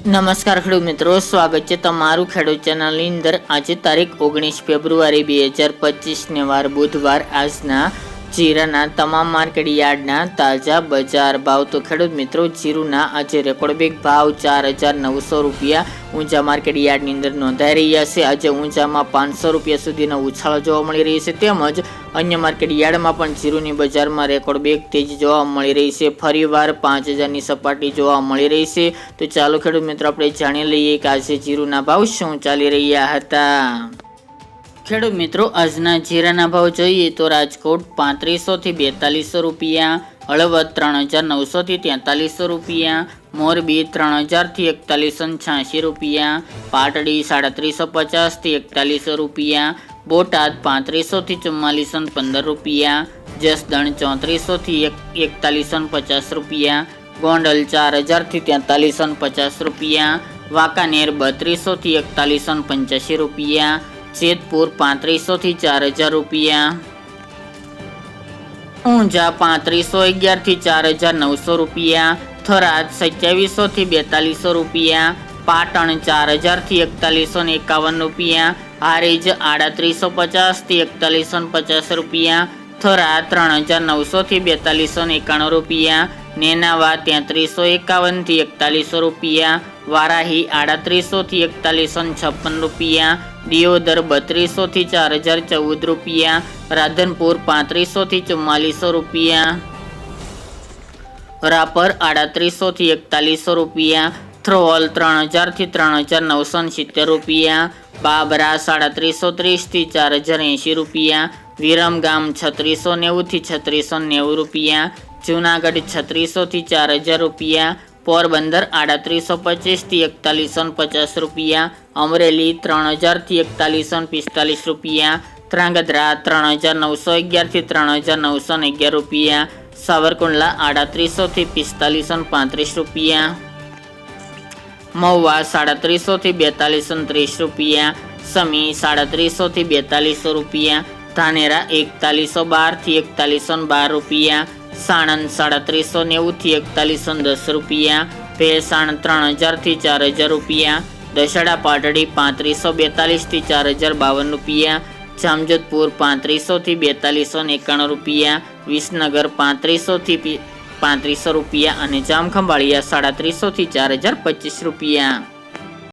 નમસ્કાર ખેડૂત મિત્રો, સ્વાગત છે તમારું ખેડૂત ચેનલની અંદર. આજે તારીખ ઓગણીસ ફેબ્રુઆરી બે હજાર પચીસને વાર બુધવાર આજના જીરાના તમામ માર્કેટ યાર્ડના તાજા બજાર ભાવ તો ખેડૂત મિત્રો જીરુના આજે રેકોર્ડ બેગ ભાવ ચાર હજાર નવસો રૂપિયા ઊંચા માર્કેટ યાર્ડની અંદર નોંધાઈ રહ્યા છે. આજે ઊંચામાં પાંચસો રૂપિયા સુધીનો ઉછાળો જોવા મળી રહી છે. તેમજ અન્ય માર્કેટ યાર્ડમાં પણ જીરુની બજારમાં રેકોર્ડ બેગ તેજી જોવા મળી રહી છે. ફરીવાર પાંચ હજારની સપાટી જોવા મળી રહી છે. તો ચાલો ખેડૂત મિત્રો, આપણે જાણી લઈએ કે આજે જીરુના ભાવ શું ચાલી રહ્યા હતા. ખેડૂત મિત્રો, આજના જીરાના ભાવ જોઈએ તો રાજકોટ પાંત્રીસો થી બેતાલીસો રૂપિયા, હળવદ ત્રણ હજાર નવસો થી તેતાલીસો રૂપિયા, મોરબી ત્રણ હજારથી એકતાલીસો છ્યાસી રૂપિયા, પાટડી સાડત્રીસો પચાસથી એકતાલીસો રૂપિયા, બોટાદ પાંત્રીસો થી ચુમ્માલીસો પંદર રૂપિયા, જસદણ ચોત્રીસો થી એક, એકતાલીસો પચાસ રૂપિયા, ગોંડલ ચાર હજારથી તેતાલીસો પચાસ રૂપિયા, વાંકાનેર બત્રીસો થી એકતાલીસો પંચ્યાસી રૂપિયા જેતપુર પાંત્રીસો થી ચાર હજાર રૂપિયા. ઊંઝા પાંત્રીસો અગિયારથી ચાર હજાર નવસો રૂપિયા. થરાદ સત્યાવીસો થી બેતાલીસો રૂપિયા. પાટણ ચાર હજારથી એકતાલીસો ને એકાવન રૂપિયા. હારીજ આડત્રીસો પચાસથી એકતાલીસો પચાસ રૂપિયા. થરા ત્રણ હજાર નવસો થી બેતાલીસો એકાણું રૂપિયા. નેનાવા તેત્રીસો એકાવનથી એકતાલીસો રૂપિયા, વારાહી આડત્રીસો થી એકતાલીસો છપ્પન રૂપિયા, દિયોદર બત્રીસો થી ચાર હજાર ચૌદ રૂપિયા, રાધનપુર પાંત્રીસો થી ચુમ્માલીસો રૂપિયા, રાપર આડત્રીસો થી એકતાલીસો રૂપિયા, થ્રોલ ત્રણ હજારથી ત્રણ હજાર નવસો સિત્તેર રૂપિયા બાબરા સાડત્રીસો ત્રીસથી ચાર હજાર એંશી રૂપિયા, વિરમગામ છત્રીસો નેવું થી છત્રીસો નેવું રૂપિયા જુનાગઢ છત્રીસોથી ચાર હજાર રૂપિયા, પોરબંદર આડત્રીસો પચીસથી એકતાલીસો પચાસ રૂપિયા, અમરેલી ત્રણ હજારથી એકતાલીસો પિસ્તાલીસ રૂપિયા, ધ્રાંગધ્રા ત્રણ હજાર નવસો અગિયારથી ત્રણ હજાર નવસો અગિયાર રૂપિયા, સાવરકુંડલા આડત્રીસોથી પિસ્તાલીસો પાંત્રીસ રૂપિયા, મહુવા સાડત્રીસોથી બેતાલીસો ત્રીસ રૂપિયા, સમી સાડત્રીસોથી બેતાલીસો રૂપિયા, ધાનેરા એકતાલીસો બારથી એકતાલીસો બાર રૂપિયા સાણંદ સાડત્રીસો નેવુંથી એકતાલીસો દસ રૂપિયા, ભેસાણ ત્રણ હજારથી ચાર હજાર રૂપિયા દશેડા પાટડી પાંત્રીસો બેતાલીસથી ચાર હજાર બાવન રૂપિયા, જામજોધપુર પાંત્રીસોથી બેતાલીસો એકાણું રૂપિયા, વિસનગર પાંત્રીસોથી પાંત્રીસો રૂપિયા અને જામખંભાળિયા સાડત્રીસોથી ચાર હજાર પચીસ રૂપિયા.